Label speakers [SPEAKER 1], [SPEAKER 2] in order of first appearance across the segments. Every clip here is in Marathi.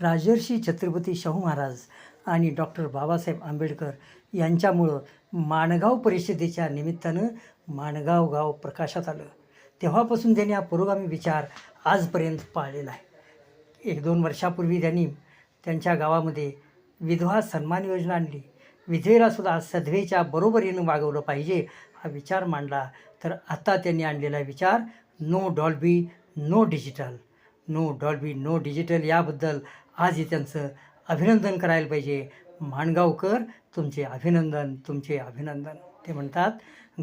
[SPEAKER 1] राजर्षी छत्रपती शाहू महाराज आणि डॉक्टर बाबासाहेब आंबेडकर यांच्यामुळं माणगाव परिषदेच्या निमित्तानं माणगाव गाव प्रकाशात आलं. तेव्हापासून त्यांनी हा पुरोगामी विचार आजपर्यंत पाळलेला आहे. एक दोन वर्षापूर्वी त्यांनी त्यांच्या गावामध्ये विधवा सन्मान योजना आणली. विधवेला सुद्धा सदवेच्या बरोबरीनं वागवलं पाहिजे हा विचार मांडला. तर आता त्यांनी आणलेला विचार no Dolby no digital no Dolby no digital याबद्दल आज त्यांचं अभिनंदन करायला पाहिजे. माणगावकर तुमचे अभिनंदन तुमचे अभिनंदन. ते म्हणतात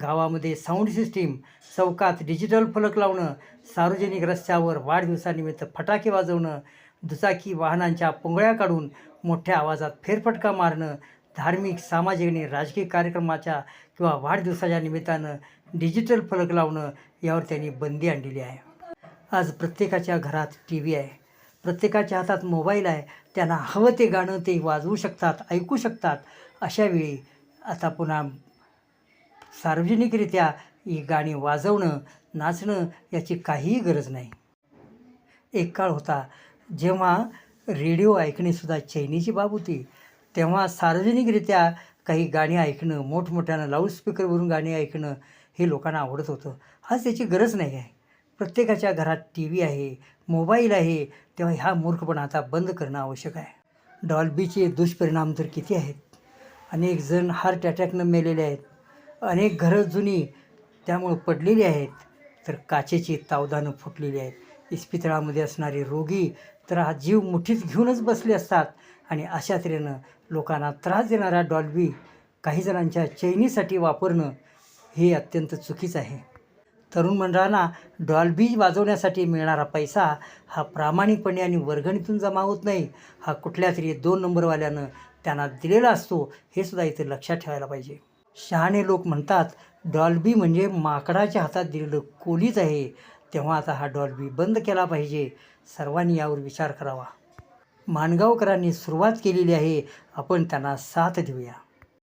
[SPEAKER 1] गावामध्ये साऊंड सिस्टीम चौकात डिजिटल फलक लावणं सार्वजनिक रस्त्यावर वाढदिवसानिमित्त फटाके वाजवणं दुचाकी वाहनांच्या पोंगळ्या काढून मोठ्या आवाजात फेरफटका मारणं धार्मिक सामाजिक आणि राजकीय कार्यक्रमाच्या किंवा वाढदिवसाच्या निमित्तानं डिजिटल फलक लावणं यावर त्यांनी बंदी आणलेली आहे. आज प्रत्येकाच्या घरात टी व्ही आहे. प्रत्येकाच्या हातात मोबाईल आहे. त्यांना हवं ते गाणं ते वाजवू शकतात ऐकू शकतात. अशावेळी आता पुन्हा सार्वजनिकरित्या ही गाणी वाजवणं नाचणं याची काहीही गरज नाही. एक काळ होता जेव्हा रेडिओ ऐकणेसुद्धा चैनीची बाब होती. तेव्हा सार्वजनिकरित्या काही गाणी ऐकणं मोठमोठ्यानं लाऊडस्पीकरवरून गाणी ऐकणं हे लोकांना आवडत होतं. आज त्याची गरज नाही आहे. प्रत्येकाच्या घरात टी व्ही आहे मोबाईल आहे तेव्हा ह्या मूर्खपणा आता बंद करणं आवश्यक आहे. डॉल्बीचे दुष्परिणाम तर किती आहेत? अनेक जण हार्ट अटॅकनं मेलेले आहेत. अनेक घरं जुनी त्यामुळं पडलेली आहेत. तर काचेची तावदानं फुटलेली आहेत. इस्पितळामध्ये असणारे रोगी तर हा जीव मुठीत घेऊनच बसले असतात. आणि अशा तऱ्हेनं लोकांना त्रास देणारा डॉल्बी काही जणांच्या चैनीसाठी वापरणं हे अत्यंत चुकीचं आहे. तरुण मंडळांना डॉलबीज वाजवण्यासाठी मिळणारा पैसा हा प्रामाणिकपणे आणि वर्गणीतून जमा होत नाही. हा कुठल्या तरी दोन नंबरवाल्यानं त्यांना दिलेला असतो हे सुद्धा इथे लक्षात ठेवायला पाहिजे. शहाणे लोक म्हणतात डॉल्बी म्हणजे माकडाच्या हातात दिलेलं कोलीच आहे. तेव्हा आता हा डॉल्बी बंद केला पाहिजे. सर्वांनी यावर विचार करावा. माणगावकरांनी सुरुवात केलेली आहे. आपण त्यांना साथ देऊया.